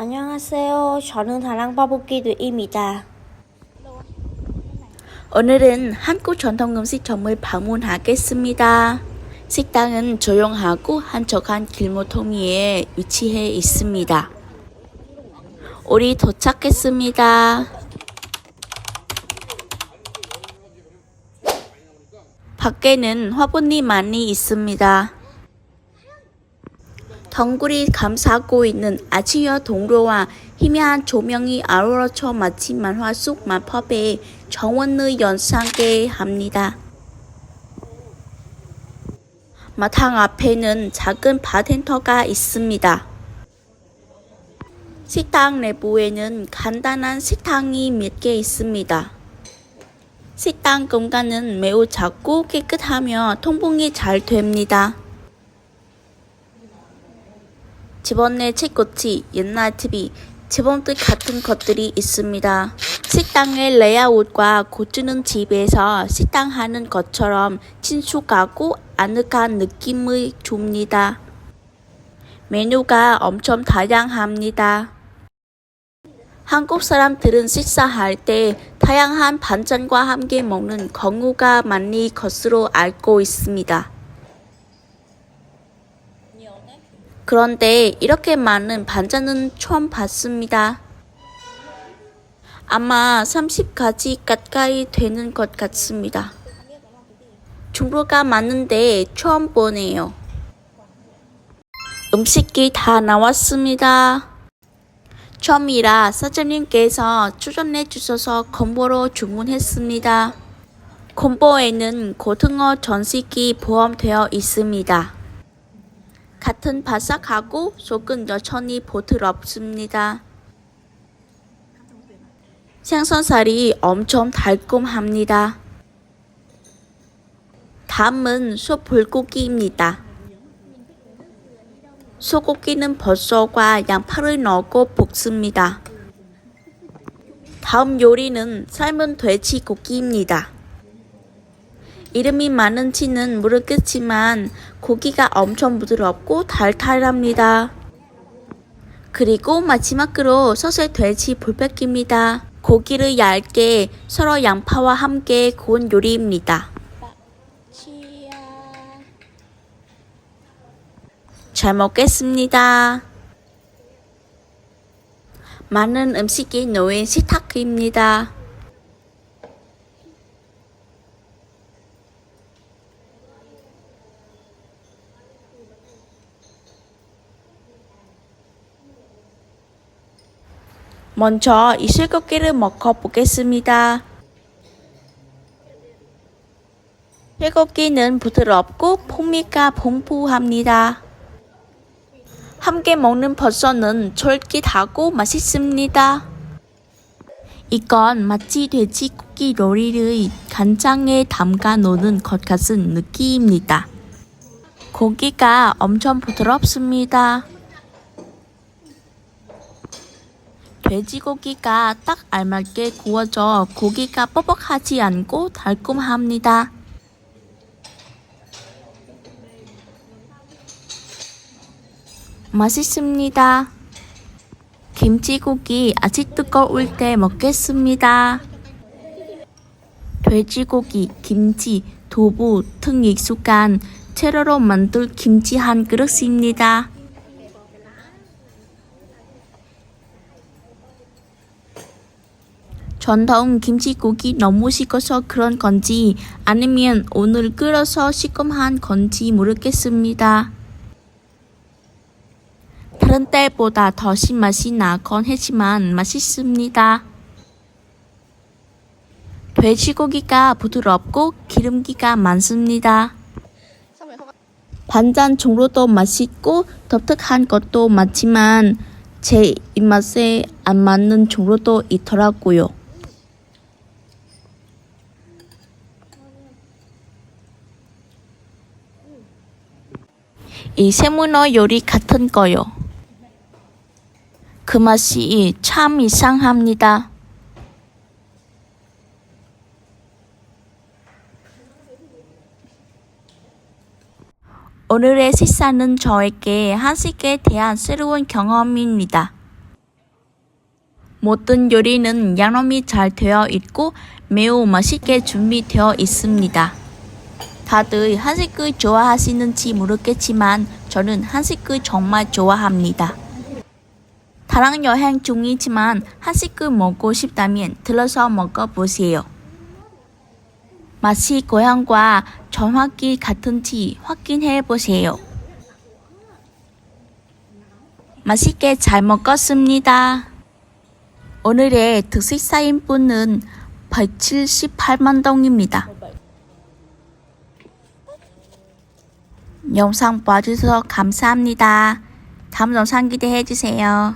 안녕하세요. 저는 다랑바보기두입니다. 오늘은 한국 전통 음식 점을 방문하겠습니다. 식당은 조용하고 한적한 길모퉁이에 위치해 있습니다. 우리 도착했습니다. 밖에는 화분이 많이 있습니다. 덩굴이 감싸고 있는 아치여 동로와 희미한 조명이 아우러쳐 마치 만화 속 마법의 정원의 연상게 합니다. 마당 앞에는 작은 바텐터가 있습니다. 식당 내부에는 간단한 식당이 몇 개 있습니다. 식당 공간은 매우 작고 깨끗하며 통풍이 잘 됩니다. 집안에 책꽂이, 옛날 TV, 재봉들 같은 것들이 있습니다. 식당의 레이아웃과 고추는 집에서 식당하는 것처럼 친숙하고 아늑한 느낌을 줍니다. 메뉴가 엄청 다양합니다. 한국 사람들은 식사할 때 다양한 반찬과 함께 먹는 경우가 많이 것으로 알고 있습니다. 그런데 이렇게 많은 반찬은 처음 봤습니다. 아마 30가지 가까이 되는 것 같습니다. 종류가 많은데 처음 보네요. 음식이 다 나왔습니다. 처음이라 사장님께서 추천해 주셔서 콤보로 주문했습니다. 콤보에는 고등어 전식이 포함되어 있습니다. 같은 바삭하고 속은 여전히 부드럽습니다. 생선살이 엄청 달콤합니다. 다음은 소불고기입니다. 소고기는 버섯과 양파를 넣고 볶습니다. 다음 요리는 삶은 돼지고기입니다. 이름이 많은지는 모르겠지만 고기가 엄청 부드럽고 달달합니다. 그리고 마지막으로 소스 돼지 불백입니다. 고기를 얇게 서로 양파와 함께 구운 요리입니다. 잘 먹겠습니다. 많은 음식이 놓인 식탁입니다. 먼저 이 쇠고기를 먹어 보겠습니다. 쇠고기는 부드럽고 풍미가 풍부합니다. 함께 먹는 버섯은 쫄깃하고 맛있습니다. 이건 마치 돼지고기 요리를 간장에 담가 놓는 것 같은 느낌입니다. 고기가 엄청 부드럽습니다. 돼지고기가 딱 알맞게 구워져 고기가 뻑뻑하지 않고 달콤합니다. 맛있습니다. 김치고기 아직 뜨거울 때 먹겠습니다. 돼지고기, 김치, 두부 등 익숙한 채로로 만들 김치 한 그릇입니다. 전통 김치국이 너무 식어서 그런 건지 아니면 오늘 끓여서 시큼한 건지 모르겠습니다. 다른 때보다 더 신맛이 나곤 했지만 맛있습니다. 돼지고기가 부드럽고 기름기가 많습니다. 반찬 종류도 맛있고 독특한 것도 많지만 제 입맛에 안 맞는 종류도 있더라고요. 이 세문어 요리 같은 거요. 그 맛이 참 이상합니다. 오늘의 식사는 저에게 한식에 대한 새로운 경험입니다. 모든 요리는 양념이 잘 되어 있고 매우 맛있게 준비되어 있습니다. 다들 한식을 좋아하시는지 모르겠지만 저는 한식을 정말 좋아합니다. 다낭 여행 중이지만 한식을 먹고 싶다면 들러서 먹어보세요. 맛이 고향과 정확히 같은지 확인해 보세요. 맛있게 잘 먹었습니다. 오늘의 특식 사인분은 178만 동입니다. 영상 봐주셔서 감사합니다. 다음 영상 기대해 주세요.